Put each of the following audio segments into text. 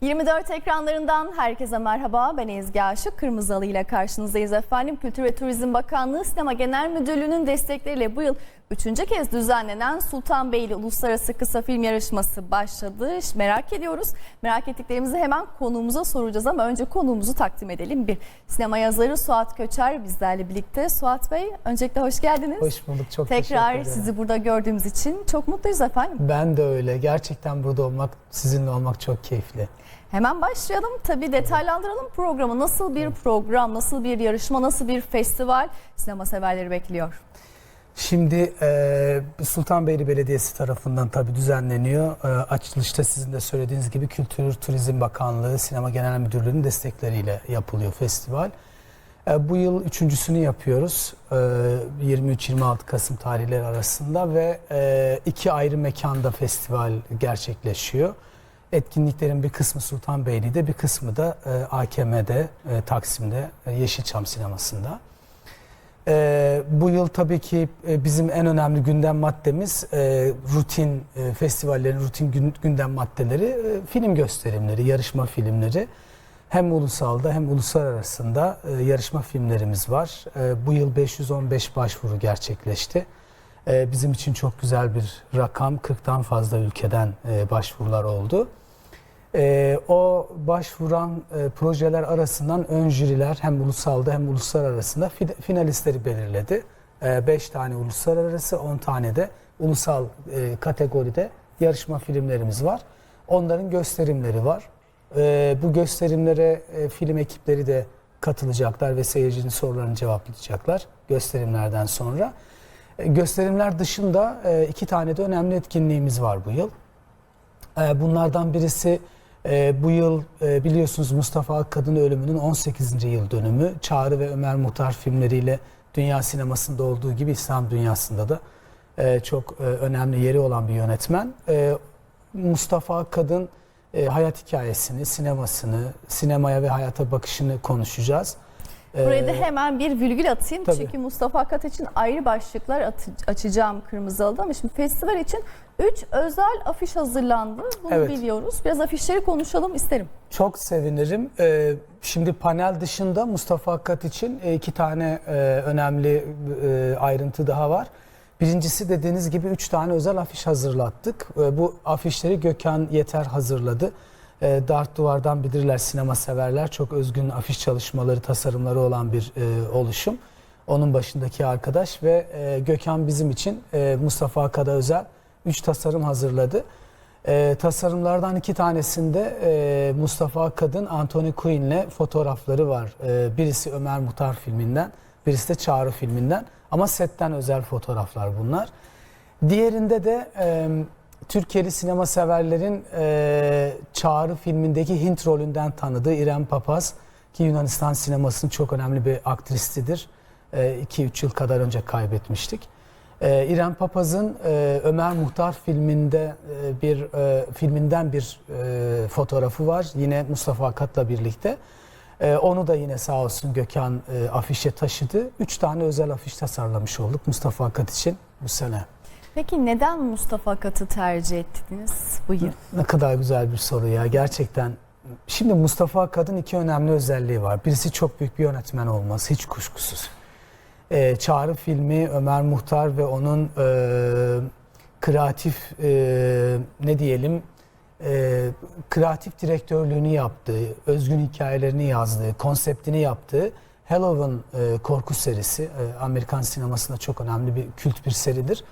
24 ekranlarından herkese merhaba. Ben Ezgi Aşık. Kırmızı ile karşınızdayız efendim. Kültür ve Turizm Bakanlığı Sinema Genel Müdürlüğü'nün destekleriyle bu yıl üçüncü kez düzenlenen Sultanbeyli Uluslararası Kısa Film Yarışması başladı. Merak ediyoruz. Merak ettiklerimizi hemen konuğumuza soracağız ama önce konuğumuzu takdim edelim. Bir sinema yazarı Suat Köçer bizlerle birlikte. Suat Bey öncelikle hoş geldiniz. Hoş bulduk. Çok teşekkür Tekrar ederim. sizi burada gördüğümüz için çok mutluyuz efendim. Ben de öyle. Gerçekten burada olmak, sizinle olmak çok keyifli. Hemen başlayalım. Tabii detaylandıralım programı. Nasıl bir program, nasıl bir yarışma, nasıl bir festival sinema severleri bekliyor? Şimdi e, Sultanbeyli Belediyesi tarafından tabii düzenleniyor. E, açılışta sizin de söylediğiniz gibi Kültür Turizm Bakanlığı, Sinema Genel Müdürlüğü'nün destekleriyle yapılıyor festival. E, bu yıl üçüncüsünü yapıyoruz. E, 23-26 Kasım tarihleri arasında ve e, iki ayrı mekanda festival gerçekleşiyor. Etkinliklerin bir kısmı Sultanbeyli'de, bir kısmı da e, AKM'de, e, Taksim'de, e, Yeşilçam Sineması'nda. Ee, bu yıl tabii ki e, bizim en önemli gündem maddemiz e, rutin e, festivallerin rutin gün- gündem maddeleri e, film gösterimleri, yarışma filmleri. Hem ulusalda hem uluslararasında e, yarışma filmlerimiz var. E, bu yıl 515 başvuru gerçekleşti. E, bizim için çok güzel bir rakam. 40'tan fazla ülkeden e, başvurular oldu. Ee, o başvuran e, projeler arasından ön jüriler hem ulusalda hem uluslararasında fi- finalistleri belirledi. 5 tane uluslararası, 10 tane de ulusal e, kategoride yarışma filmlerimiz var. Onların gösterimleri var. Ee, bu gösterimlere e, film ekipleri de katılacaklar ve seyircinin sorularını cevaplayacaklar gösterimlerden sonra. E, gösterimler dışında e, iki tane de önemli etkinliğimiz var bu yıl. Ee, Bunlardan birisi e, bu yıl e, biliyorsunuz Mustafa Akkad'ın ölümünün 18. yıl dönümü. Çağrı ve Ömer Muhtar filmleriyle dünya sinemasında olduğu gibi İslam dünyasında da e, çok e, önemli yeri olan bir yönetmen. E, Mustafa Akkad'ın e, hayat hikayesini, sinemasını, sinemaya ve hayata bakışını konuşacağız. Buraya da hemen bir virgül atayım. tabii. Çünkü Mustafa Akat için ayrı başlıklar açacağım Kırmızı Halı'da. Ama şimdi festival için 3 özel afiş hazırlandı. Bunu Evet. biliyoruz. Biraz afişleri konuşalım isterim. Çok sevinirim. Ee, şimdi panel dışında Mustafa Akkat için e, iki tane e, önemli e, ayrıntı daha var. Birincisi dediğiniz gibi üç tane özel afiş hazırlattık. E, bu afişleri Gökhan Yeter hazırladı. E, Dart Duvar'dan bilirler sinema severler. Çok özgün afiş çalışmaları, tasarımları olan bir e, oluşum. Onun başındaki arkadaş ve e, Gökhan bizim için e, Mustafa Akkad'a özel üç tasarım hazırladı. E, tasarımlardan iki tanesinde e, Mustafa Akkad'ın Anthony Quinn'le fotoğrafları var. E, birisi Ömer Muhtar filminden, birisi de Çağrı filminden. Ama setten özel fotoğraflar bunlar. Diğerinde de e, Türkiye'li sinema severlerin e, Çağrı filmindeki Hint rolünden tanıdığı İrem Papaz ki Yunanistan sinemasının çok önemli bir aktristidir. 2-3 yıl kadar önce kaybetmiştik. Ee, İrem Papaz'ın e, Ömer Muhtar filminde e, bir e, filminden bir e, fotoğrafı var. Yine Mustafa Akat'la birlikte. E, onu da yine sağ olsun Gökhan e, afişe taşıdı. Üç tane özel afiş tasarlamış olduk Mustafa Akat için bu sene. Peki neden Mustafa Akat'ı tercih ettiniz bu yıl? Ne kadar güzel bir soru ya gerçekten. Şimdi Mustafa Akad'ın iki önemli özelliği var. Birisi çok büyük bir yönetmen olması hiç kuşkusuz. Ee, Çağrı filmi Ömer Muhtar ve onun e, kreatif e, ne diyelim e, kreatif direktörlüğünü yaptığı, özgün hikayelerini yazdığı, konseptini yaptığı Halloween e, korku serisi e, Amerikan sinemasında çok önemli bir kült bir seridir.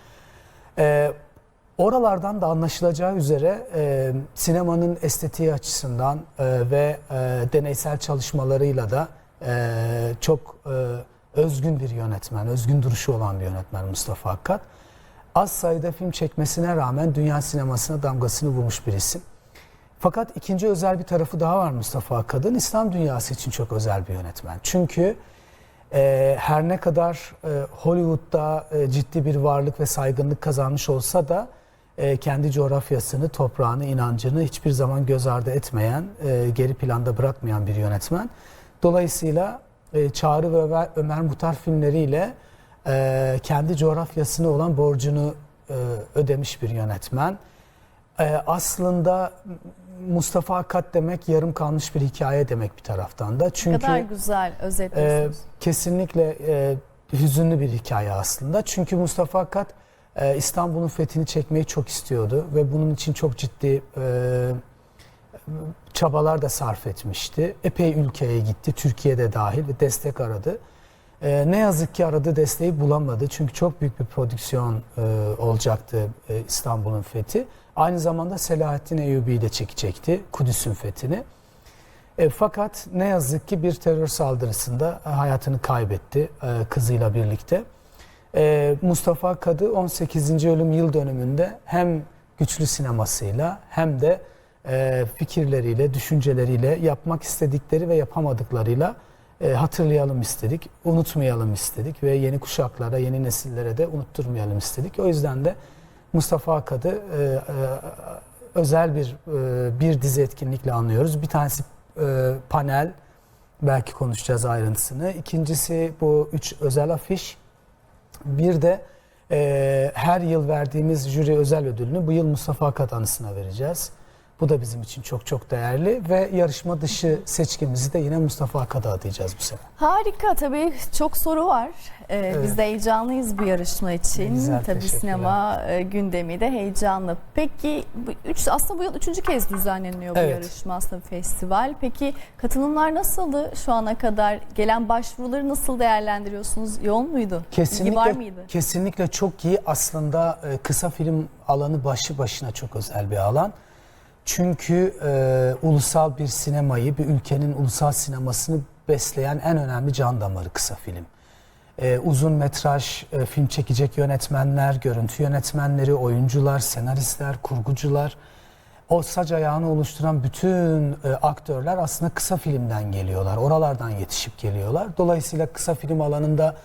E, Oralardan da anlaşılacağı üzere e, sinemanın estetiği açısından e, ve e, deneysel çalışmalarıyla da e, çok e, özgün bir yönetmen, özgün duruşu olan bir yönetmen Mustafa Akkat. Az sayıda film çekmesine rağmen dünya sinemasına damgasını vurmuş bir isim. Fakat ikinci özel bir tarafı daha var Mustafa Akkad'ın. İslam dünyası için çok özel bir yönetmen. Çünkü e, her ne kadar e, Hollywood'da e, ciddi bir varlık ve saygınlık kazanmış olsa da e, kendi coğrafyasını, toprağını, inancını hiçbir zaman göz ardı etmeyen, e, geri planda bırakmayan bir yönetmen. Dolayısıyla e, Çağrı ve Ömer, Ömer Muhtar filmleriyle e, kendi coğrafyasına olan borcunu e, ödemiş bir yönetmen. E, aslında Mustafa Akat demek yarım kalmış bir hikaye demek bir taraftan da. Ne Çünkü kadar güzel e, özetliyorsunuz. kesinlikle e, hüzünlü bir hikaye aslında. Çünkü Mustafa Akat e, İstanbul'un fethini çekmeyi çok istiyordu ve bunun için çok ciddi e, çabalar da sarf etmişti. Epey ülkeye gitti, Türkiye'de dahil ve destek aradı. E, ne yazık ki aradığı desteği bulamadı. Çünkü çok büyük bir prodüksiyon e, olacaktı e, İstanbul'un fethi. Aynı zamanda Selahattin Eyyubi'yi de çekecekti, Kudüs'ün fethini. E, fakat ne yazık ki bir terör saldırısında e, hayatını kaybetti e, kızıyla birlikte. E, Mustafa Kadı 18. ölüm yıl dönümünde hem güçlü sinemasıyla hem de fikirleriyle, düşünceleriyle yapmak istedikleri ve yapamadıklarıyla e, hatırlayalım istedik, unutmayalım istedik ve yeni kuşaklara, yeni nesillere de unutturmayalım istedik. O yüzden de Mustafa Kadı e, e, özel bir e, bir dizi etkinlikle anlıyoruz. Bir tanesi e, panel, belki konuşacağız ayrıntısını. İkincisi bu üç özel afiş. Bir de e, her yıl verdiğimiz jüri özel ödülünü bu yıl Mustafa Akat anısına vereceğiz. Bu da bizim için çok çok değerli ve yarışma dışı seçkimizi de yine Mustafa Akat'a adayacağız bu sene. Harika tabii çok soru var. Ee, Evet. Biz de heyecanlıyız bu yarışma için. Güzel, tabii sinema e, gündemi de heyecanlı. Peki bu üç, aslında bu yıl üçüncü kez düzenleniyor bu Evet. yarışma aslında festival. Peki katılımlar nasıldı şu ana kadar? Gelen başvuruları nasıl değerlendiriyorsunuz? Yoğun muydu? İlgi var Kesinlikle, mıydı? kesinlikle çok iyi. Aslında e, kısa film alanı başlı başına çok özel bir alan. Çünkü e, ulusal bir sinemayı, bir ülkenin ulusal sinemasını besleyen en önemli can damarı kısa film. E, uzun metraj e, film çekecek yönetmenler, görüntü yönetmenleri, oyuncular, senaristler, kurgucular, o sac ayağını oluşturan bütün e, aktörler aslında kısa filmden geliyorlar. Oralardan yetişip geliyorlar. Dolayısıyla kısa film alanında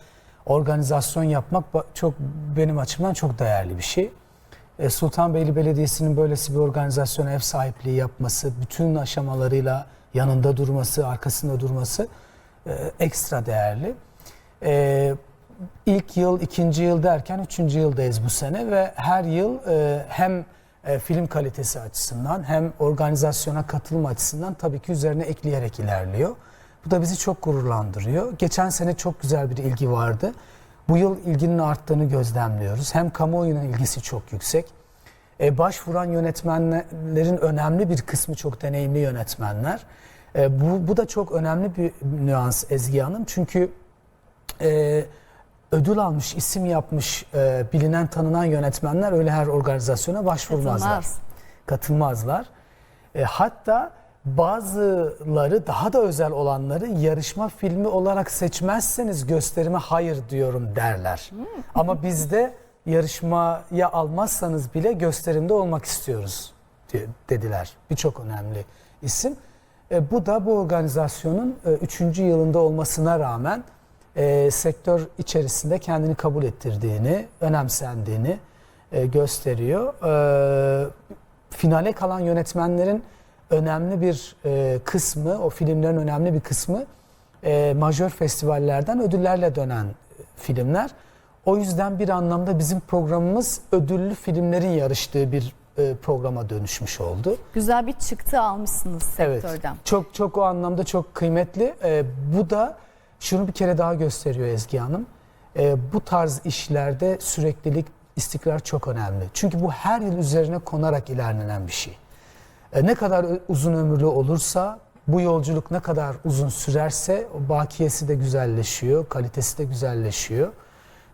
organizasyon yapmak çok benim açımdan çok değerli bir şey. E, Sultanbeyli Belediyesi'nin böylesi bir organizasyona ev sahipliği yapması, bütün aşamalarıyla yanında durması, arkasında durması e, ekstra değerli. E, ilk yıl, ikinci yıl derken üçüncü yıldayız bu sene ve her yıl hem film kalitesi açısından hem organizasyona katılım açısından tabii ki üzerine ekleyerek ilerliyor. Bu da bizi çok gururlandırıyor. Geçen sene çok güzel bir ilgi vardı. Bu yıl ilginin arttığını gözlemliyoruz. Hem kamuoyunun ilgisi çok yüksek. E, başvuran yönetmenlerin önemli bir kısmı çok deneyimli yönetmenler. E, bu, bu da çok önemli bir nüans Ezgi Hanım. Çünkü e, ödül almış, isim yapmış, e, bilinen, tanınan yönetmenler öyle her organizasyona başvurmazlar. Katılmaz. Katılmazlar. E, hatta bazıları daha da özel olanları yarışma filmi olarak seçmezseniz gösterime hayır diyorum derler. Ama bizde yarışmaya almazsanız bile gösterimde olmak istiyoruz diye- dediler. Birçok önemli isim. E, bu da bu organizasyonun 3. yılında olmasına rağmen e, sektör içerisinde kendini kabul ettirdiğini, önemsendiğini e, gösteriyor. E, finale kalan yönetmenlerin önemli bir e, kısmı, o filmlerin önemli bir kısmı e, majör festivallerden ödüllerle dönen e, filmler. O yüzden bir anlamda bizim programımız ödüllü filmlerin yarıştığı bir e, programa dönüşmüş oldu. Güzel bir çıktı almışsınız sektörden. Evet. Çok çok o anlamda çok kıymetli. Ee, bu da şunu bir kere daha gösteriyor Ezgi Hanım. Ee, bu tarz işlerde süreklilik, istikrar çok önemli. Çünkü bu her yıl üzerine konarak ilerlenen bir şey. Ee, ne kadar uzun ömürlü olursa, bu yolculuk ne kadar uzun sürerse o bakiyesi de güzelleşiyor, kalitesi de güzelleşiyor.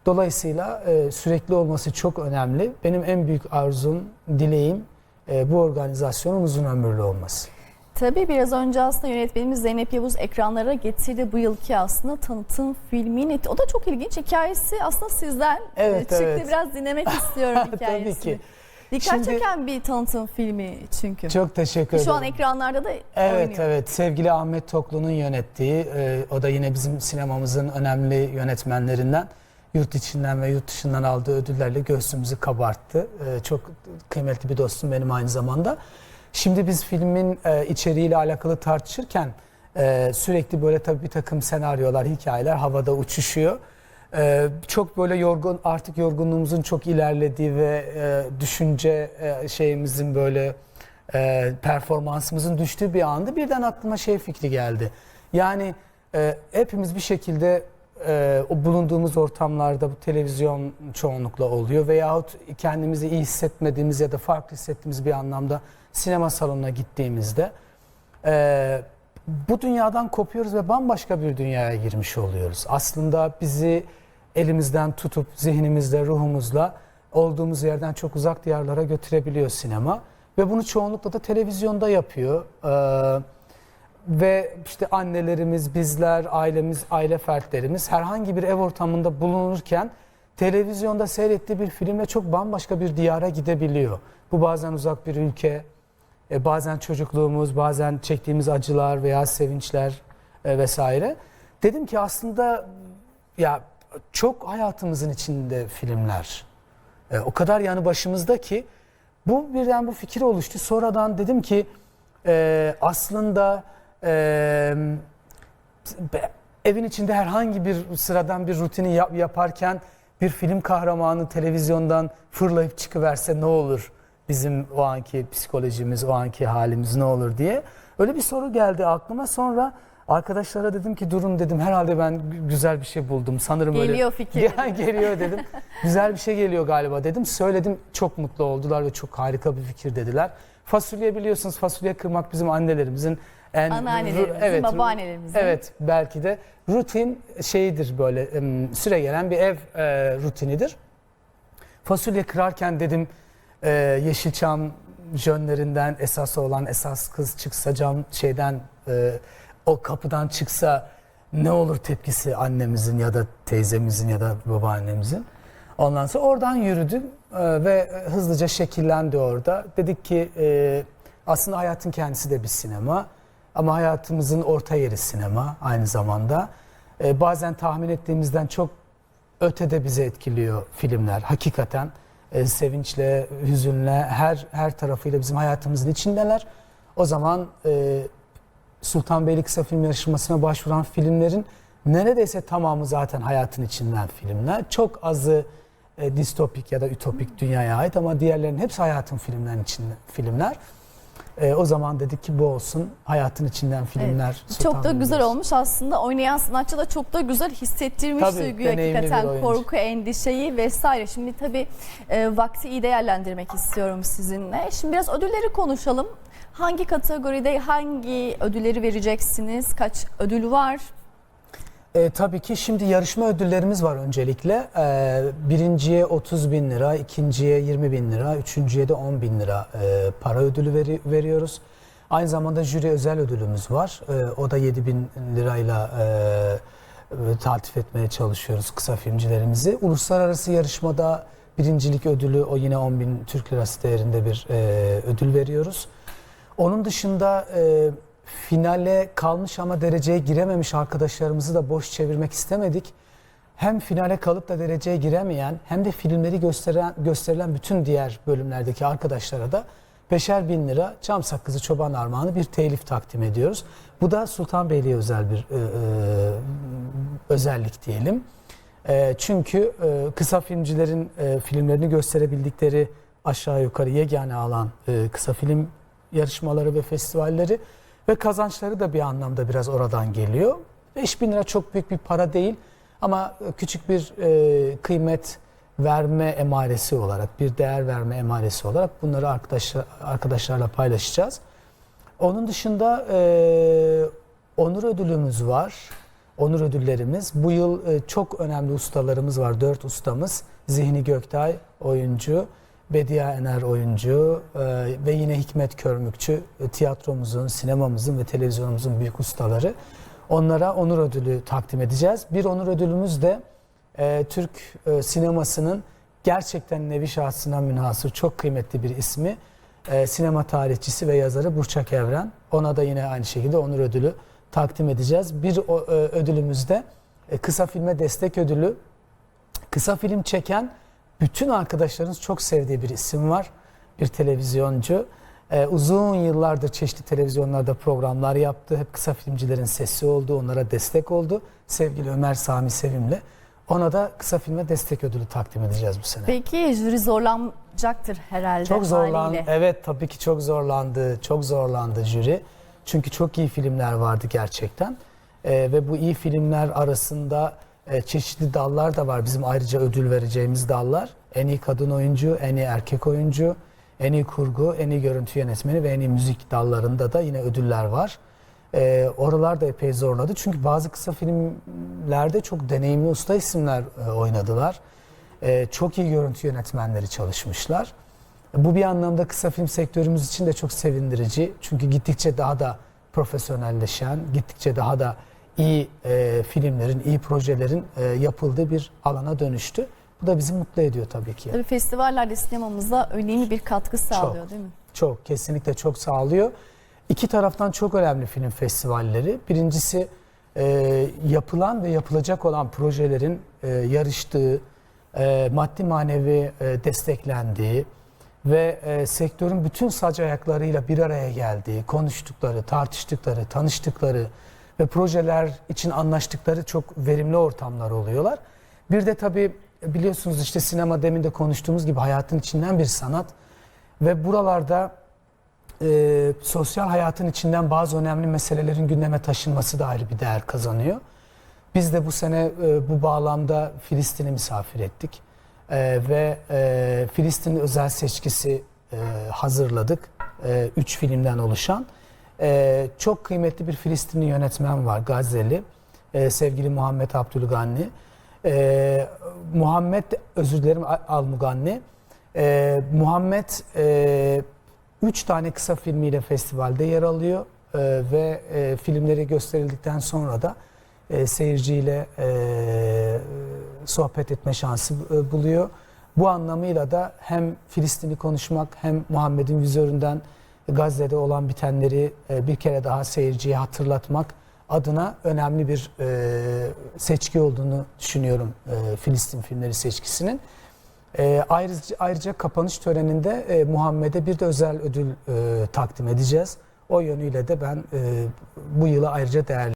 Dolayısıyla e, sürekli olması çok önemli. Benim en büyük arzum, dileğim e, bu organizasyonun uzun ömürlü olması. Tabii biraz önce aslında yönetmenimiz Zeynep Yavuz ekranlara getirdi bu yılki aslında tanıtım filmini. O da çok ilginç. Hikayesi aslında sizden Evet, e, çıktı. evet. Biraz dinlemek istiyorum Tabii hikayesini. ki. Dikkat Şimdi- çeken bir tanıtım filmi çünkü. Çok teşekkür Şu an ederim. ekranlarda da Evet oynuyor. evet sevgili Ahmet Toklu'nun yönettiği e, o da yine bizim sinemamızın önemli yönetmenlerinden yurt içinden ve yurt dışından aldığı ödüllerle göğsümüzü kabarttı. E, çok kıymetli bir dostum benim aynı zamanda. Şimdi biz filmin e, içeriğiyle alakalı tartışırken e, sürekli böyle tabii bir takım senaryolar, hikayeler havada uçuşuyor. E, çok böyle yorgun artık yorgunluğumuzun çok ilerlediği ve e, düşünce e, şeyimizin böyle e, performansımızın düştüğü bir anda birden aklıma şey fikri geldi. Yani hepimiz bir şekilde o bulunduğumuz ortamlarda bu televizyon çoğunlukla oluyor veyahut kendimizi iyi hissetmediğimiz ya da farklı hissettiğimiz bir anlamda sinema salonuna gittiğimizde e, bu dünyadan kopuyoruz ve bambaşka bir dünyaya girmiş oluyoruz. Aslında bizi elimizden tutup zihnimizle, ruhumuzla olduğumuz yerden çok uzak diyarlara götürebiliyor sinema. Ve bunu çoğunlukla da televizyonda yapıyor. Ee, ve işte annelerimiz, bizler, ailemiz, aile fertlerimiz herhangi bir ev ortamında bulunurken televizyonda seyrettiği bir filmle çok bambaşka bir diyara gidebiliyor. Bu bazen uzak bir ülke, e, bazen çocukluğumuz, bazen çektiğimiz acılar veya sevinçler e, vesaire. Dedim ki aslında ya çok hayatımızın içinde filmler. E, o kadar yanı başımızda ki bu birden bu fikir oluştu. Sonradan dedim ki e, aslında e, evin içinde herhangi bir sıradan bir rutini yap- yaparken bir film kahramanı televizyondan fırlayıp çıkıverse ne olur? Bizim o anki psikolojimiz, o anki halimiz ne olur diye. Öyle bir soru geldi aklıma. Sonra arkadaşlara dedim ki durun dedim herhalde ben gü- güzel bir şey buldum. Sanırım öyle. Geliyor fikir. Gel- geliyor dedim. Güzel bir şey geliyor galiba dedim. Söyledim çok mutlu oldular ve çok harika bir fikir dediler. Fasulye biliyorsunuz fasulye kırmak bizim annelerimizin en Anneannelerimizin, babaannelerimizin. Evet belki de rutin şeyidir böyle em, süre gelen bir ev e, rutinidir. Fasulye kırarken dedim e, Yeşilçam jönlerinden esası olan esas kız çıksa cam şeyden e, o kapıdan çıksa ne olur tepkisi annemizin ya da teyzemizin ya da babaannemizin. Ondan sonra oradan yürüdüm e, ve hızlıca şekillendi orada. Dedik ki e, aslında hayatın kendisi de bir sinema ama hayatımızın orta yeri sinema aynı zamanda. E, bazen tahmin ettiğimizden çok ötede bizi etkiliyor filmler. Hakikaten e, sevinçle, hüzünle her her tarafıyla bizim hayatımızın içindeler. O zaman e, Sultanbeyli Kısa Film Yarışması'na başvuran filmlerin neredeyse tamamı zaten hayatın içinden filmler. Çok azı e, distopik ya da ütopik dünyaya ait ama diğerlerinin hepsi hayatın filmlerin içinde filmler. E, o zaman dedik ki bu olsun hayatın içinden filmler. Çok da güzel olsun. olmuş aslında. Oynayan sanatçı da çok da güzel hissettirmiş Tabii, duyguyu hakikaten korku, endişeyi vesaire. Şimdi tabii e, vakti iyi değerlendirmek istiyorum sizinle. Şimdi biraz ödülleri konuşalım. Hangi kategoride hangi ödülleri vereceksiniz? Kaç ödül var? E, tabii ki şimdi yarışma ödüllerimiz var öncelikle. E, birinciye 30 bin lira, ikinciye 20 bin lira, üçüncüye de 10 bin lira e, para ödülü veri- veriyoruz. Aynı zamanda jüri özel ödülümüz var. E, o da 7 bin lirayla e, e, taltif etmeye çalışıyoruz kısa filmcilerimizi. Uluslararası yarışmada birincilik ödülü o yine 10 bin Türk lirası değerinde bir e, ödül veriyoruz. Onun dışında e, finale kalmış ama dereceye girememiş arkadaşlarımızı da boş çevirmek istemedik. Hem finale kalıp da dereceye giremeyen hem de filmleri gösteren gösterilen bütün diğer bölümlerdeki arkadaşlara da beşer bin lira Cam Sakızı Çoban Armağanı bir telif takdim ediyoruz. Bu da Sultanbeyli'ye özel bir e, e, özellik diyelim. E, çünkü e, kısa filmcilerin e, filmlerini gösterebildikleri aşağı yukarı yegane alan e, kısa film yarışmaları ve festivalleri ve kazançları da bir anlamda biraz oradan geliyor. 5 bin lira çok büyük bir para değil ama küçük bir e, kıymet verme emaresi olarak, bir değer verme emaresi olarak bunları arkadaşlar, arkadaşlarla paylaşacağız. Onun dışında e, onur ödülümüz var. Onur ödüllerimiz. Bu yıl e, çok önemli ustalarımız var. Dört ustamız. Zihni Göktay oyuncu, Bediye Ener oyuncu e, ve yine Hikmet Körmükçü e, tiyatromuzun, sinemamızın ve televizyonumuzun büyük ustaları. Onlara onur ödülü takdim edeceğiz. Bir onur ödülümüz de e, Türk sinemasının gerçekten nevi şahsına münhasır çok kıymetli bir ismi. Sinema tarihçisi ve yazarı Burçak Evren. Ona da yine aynı şekilde onur ödülü takdim edeceğiz. Bir ödülümüz de kısa filme destek ödülü. Kısa film çeken bütün arkadaşlarınız çok sevdiği bir isim var. Bir televizyoncu. Ee, uzun yıllardır çeşitli televizyonlarda programlar yaptı. Hep kısa filmcilerin sesi oldu. Onlara destek oldu. Sevgili Ömer Sami Sevimli. Ona da kısa filme destek ödülü takdim edeceğiz bu sene. Peki jüri zorlan zorlanacaktır herhalde Çok zorlan, haliyle. evet tabii ki çok zorlandı, çok zorlandı jüri. Çünkü çok iyi filmler vardı gerçekten. Ee, ve bu iyi filmler arasında e, çeşitli dallar da var. Bizim ayrıca ödül vereceğimiz dallar. En iyi kadın oyuncu, en iyi erkek oyuncu, en iyi kurgu, en iyi görüntü yönetmeni ve en iyi müzik dallarında da yine ödüller var. Ee, oralar da epey zorladı. Çünkü bazı kısa filmlerde çok deneyimli usta isimler e, oynadılar. Ee, çok iyi görüntü yönetmenleri çalışmışlar. Bu bir anlamda kısa film sektörümüz için de çok sevindirici. Çünkü gittikçe daha da profesyonelleşen, gittikçe daha da iyi e, filmlerin, iyi projelerin e, yapıldığı bir alana dönüştü. Bu da bizi mutlu ediyor tabii ki. Tabii festivallerde sinemamıza önemli bir katkı sağlıyor değil mi? Çok, kesinlikle çok sağlıyor. İki taraftan çok önemli film festivalleri. Birincisi e, yapılan ve yapılacak olan projelerin e, yarıştığı, e, maddi manevi e, desteklendiği ve e, sektörün bütün sac ayaklarıyla bir araya geldiği, konuştukları, tartıştıkları, tanıştıkları ve projeler için anlaştıkları çok verimli ortamlar oluyorlar. Bir de tabii biliyorsunuz işte sinema demin de konuştuğumuz gibi hayatın içinden bir sanat ve buralarda e, sosyal hayatın içinden bazı önemli meselelerin gündeme taşınması da ayrı bir değer kazanıyor. Biz de bu sene e, bu bağlamda Filistin'i misafir ettik E, ve e, Filistin özel seçkisi e, hazırladık. E, üç filmden oluşan. E, çok kıymetli bir Filistinli yönetmen var Gazze'li. E, sevgili Muhammed Abdülganni. E, Muhammed, özür dilerim Al-Muganni. E, Muhammed e, üç tane kısa filmiyle festivalde yer alıyor E, ve e, filmleri gösterildikten sonra da e, seyirciyle e, sohbet etme şansı e, buluyor. Bu anlamıyla da hem Filistin'i konuşmak hem Muhammed'in vizöründen Gazze'de olan bitenleri e, bir kere daha seyirciye hatırlatmak adına önemli bir e, seçki olduğunu düşünüyorum e, Filistin filmleri seçkisinin. Ayrıca, ayrıca kapanış töreninde Muhammed'e bir de özel ödül takdim edeceğiz. O yönüyle de ben bu yılı ayrıca değerli